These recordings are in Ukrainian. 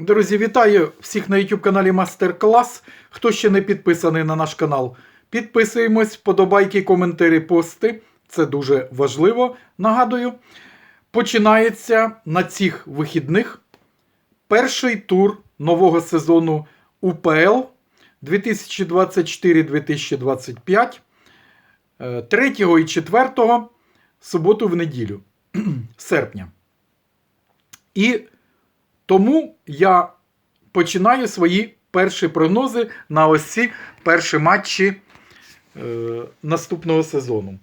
Друзі, вітаю всіх на YouTube каналі Мастер Клас. Хто ще не підписаний на наш канал, підписуємось, подобайки, коментарі, пости. Це дуже важливо. Нагадую, починається на цих вихідних перший тур нового сезону УПЛ 2024-2025. 3 і 4 суботу в неділю серпня. І тому я починаю свої перші прогнози на ось ці перші матчі е, наступного сезону.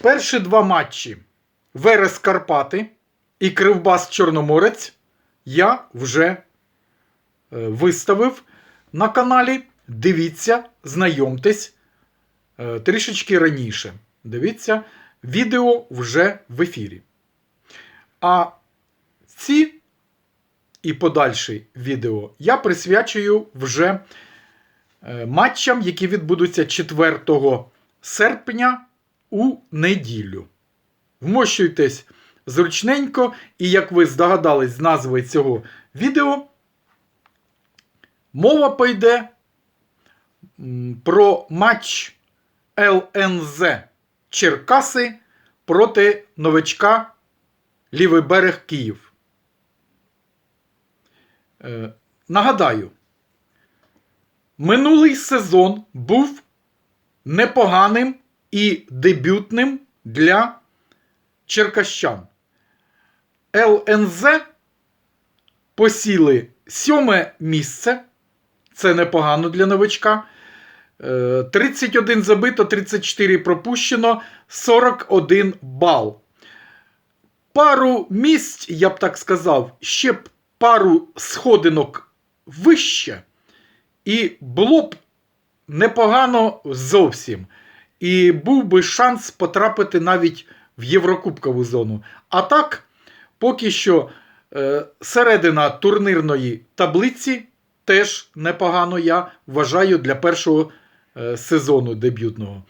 Перші два матчі Верес Карпати і Кривбас Чорноморець я вже е, виставив на каналі. Дивіться, знайомтесь е, трішечки раніше. Дивіться, відео вже в ефірі. А ці і подальші відео я присвячую вже е, матчам, які відбудуться 4 серпня у неділю. Вмощуйтесь зручненько, і як ви здогадались з назви цього відео, мова пойде про матч ЛНЗ Черкаси проти новичка Лівий берег Київ. Е, Нагадаю, минулий сезон був непоганим і дебютним для черкащан. ЛНЗ посіли сьоме місце. Це непогано для новичка. Е, 31 забито, 34 пропущено, 41 бал. Пару місць, я б так сказав, ще б пару сходинок вище, і було б непогано зовсім. І був би шанс потрапити навіть в Єврокубкову зону. А так, поки що е, середина турнірної таблиці теж непогано, я вважаю, для першого е, сезону дебютного.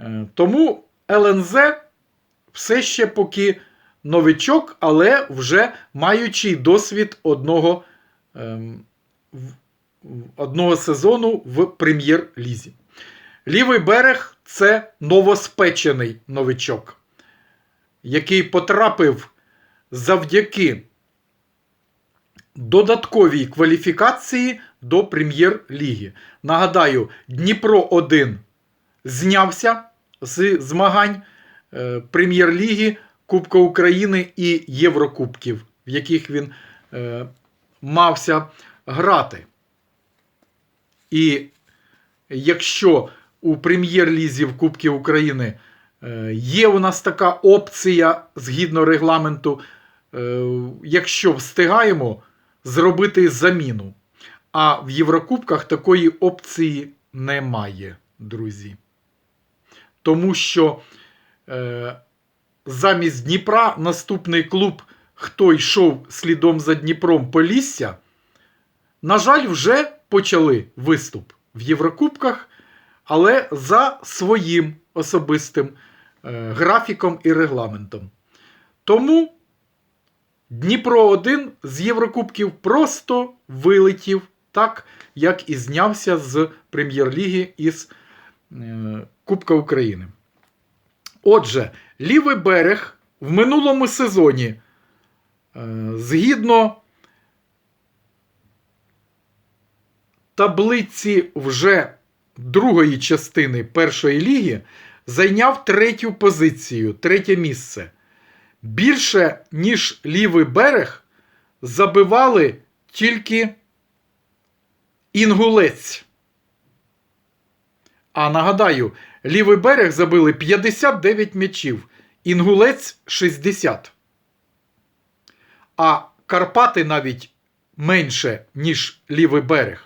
Е, тому ЛНЗ все ще поки новичок, але вже маючи досвід одного, ем, одного сезону в прем'єр-лізі. Лівий берег це новоспечений новичок, який потрапив завдяки додатковій кваліфікації до прем'єр-ліги. Нагадаю, Дніпро 1 знявся з змагань е, прем'єр-ліги, Кубка України і Єврокубків, в яких він е, мався грати. І якщо у прем'єр-лізі в Кубці України е, є у нас така опція згідно регламенту, е, якщо встигаємо зробити заміну. А в Єврокубках такої опції немає, друзі. Тому що е, замість Дніпра наступний клуб, хто йшов слідом за Дніпром Полісся, на жаль, вже почали виступ в Єврокубках, але за своїм особистим е, графіком і регламентом. Тому Дніпро 1 з Єврокубків просто вилетів, так як і знявся з Прем'єр-ліги із е, Кубка України. Отже, лівий берег в минулому сезоні, е, згідно таблиці вже другої частини першої ліги, зайняв третю позицію, третє місце. Більше, ніж лівий берег, забивали тільки інгулець. А нагадаю, лівий берег забили 59 м'ячів, інгулець 60. А Карпати навіть менше, ніж лівий берег.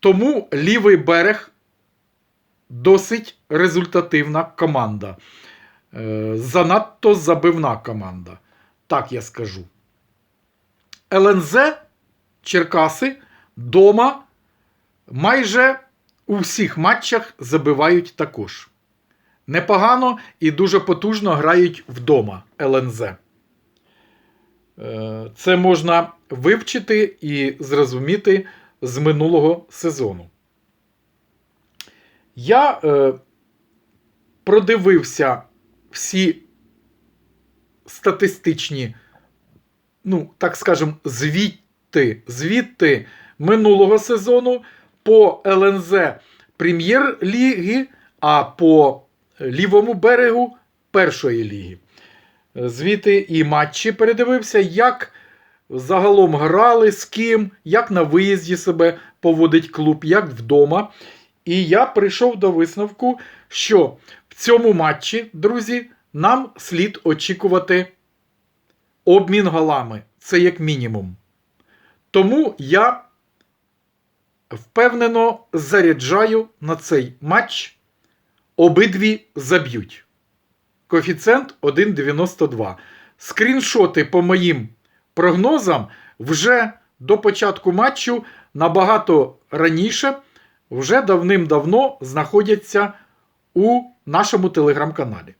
Тому лівий берег досить результативна команда. Е, Занадто забивна команда. Так я скажу. ЛНЗ Черкаси дома майже у всіх матчах забивають також. Непогано і дуже потужно грають вдома ЛНЗ. Е, Це можна вивчити і зрозуміти з минулого сезону. Я е, продивився всі статистичні, ну, так скажем, звідти, звідти минулого сезону по ЛНЗ Прем'єр-ліги, а по лівому берегу першої ліги. Звідти і матчі передивився, як загалом грали, з ким, як на виїзді себе поводить клуб, як вдома. І я прийшов до висновку, що в цьому матчі, друзі, нам слід очікувати обмін голами. Це як мінімум. Тому я впевнено заряджаю на цей матч. Обидві заб'ють. Коефіцієнт 1,92. Скріншоти по моїм прогнозам вже до початку матчу набагато раніше, вже давним-давно знаходяться у нашому телеграм-каналі.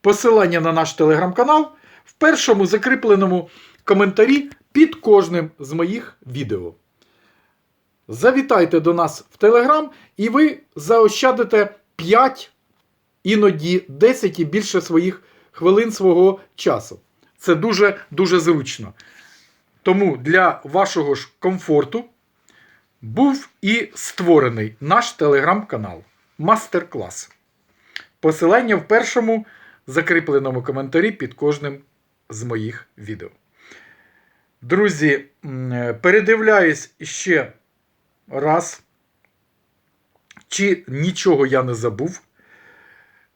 Посилання на наш телеграм-канал в першому закріпленому коментарі під кожним з моїх відео. Завітайте до нас в Телеграм, і ви заощадите 5, іноді 10 і більше своїх хвилин свого часу. Це дуже дуже зручно. Тому для вашого ж комфорту був і створений наш телеграм-канал Мастер-клас. Посилання в першому закріпленому коментарі під кожним з моїх відео. Друзі, передивляюсь ще раз, чи нічого я не забув.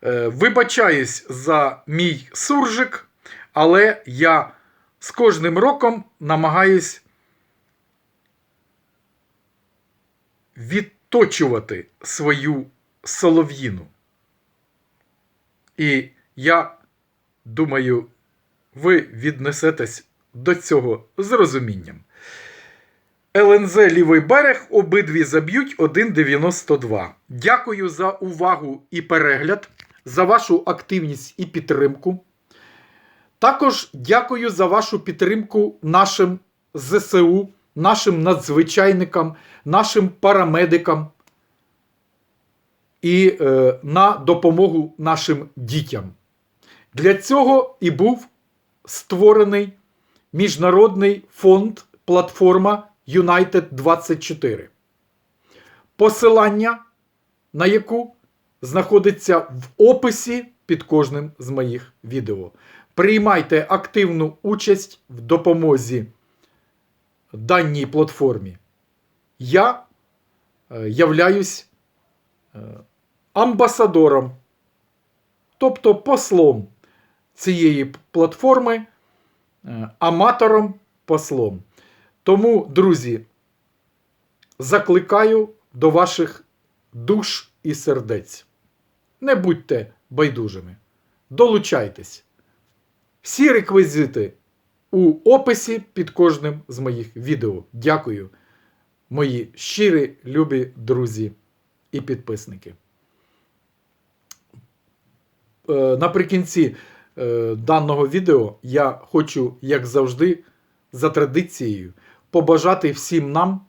Е, Вибачаюсь за мій суржик, але я з кожним роком намагаюсь відточувати свою солов'їну. І я думаю, ви віднесетесь до цього з розумінням. ЛНЗ лівий берег обидві заб'ють 1,92. Дякую за увагу і перегляд, за вашу активність і підтримку. Також дякую за вашу підтримку нашим ЗСУ, нашим надзвичайникам, нашим парамедикам і е, на допомогу нашим дітям. Для цього і був створений міжнародний фонд платформа United 24, посилання на яку знаходиться в описі під кожним з моїх відео. Приймайте активну участь в допомозі даній платформі. Я е, являюсь е, амбасадором, тобто послом цієї платформи, е, аматором послом. Тому, друзі, закликаю до ваших душ і сердець. Не будьте байдужими. Долучайтесь. Всі реквізити у описі під кожним з моїх відео. Дякую, мої щирі, любі друзі і підписники. Е, Наприкінці е, даного відео я хочу, як завжди, за традицією, побажати всім нам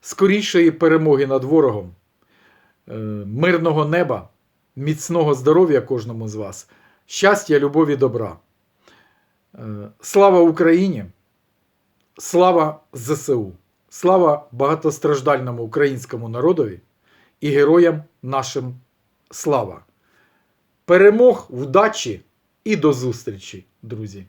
скорішої перемоги над ворогом, е, мирного неба, міцного здоров'я кожному з вас, щастя, любові, добра. Е, Слава Україні! Слава ЗСУ! Слава багатостраждальному українському народові і героям нашим слава! Перемог, вдачі і до зустрічі, друзі!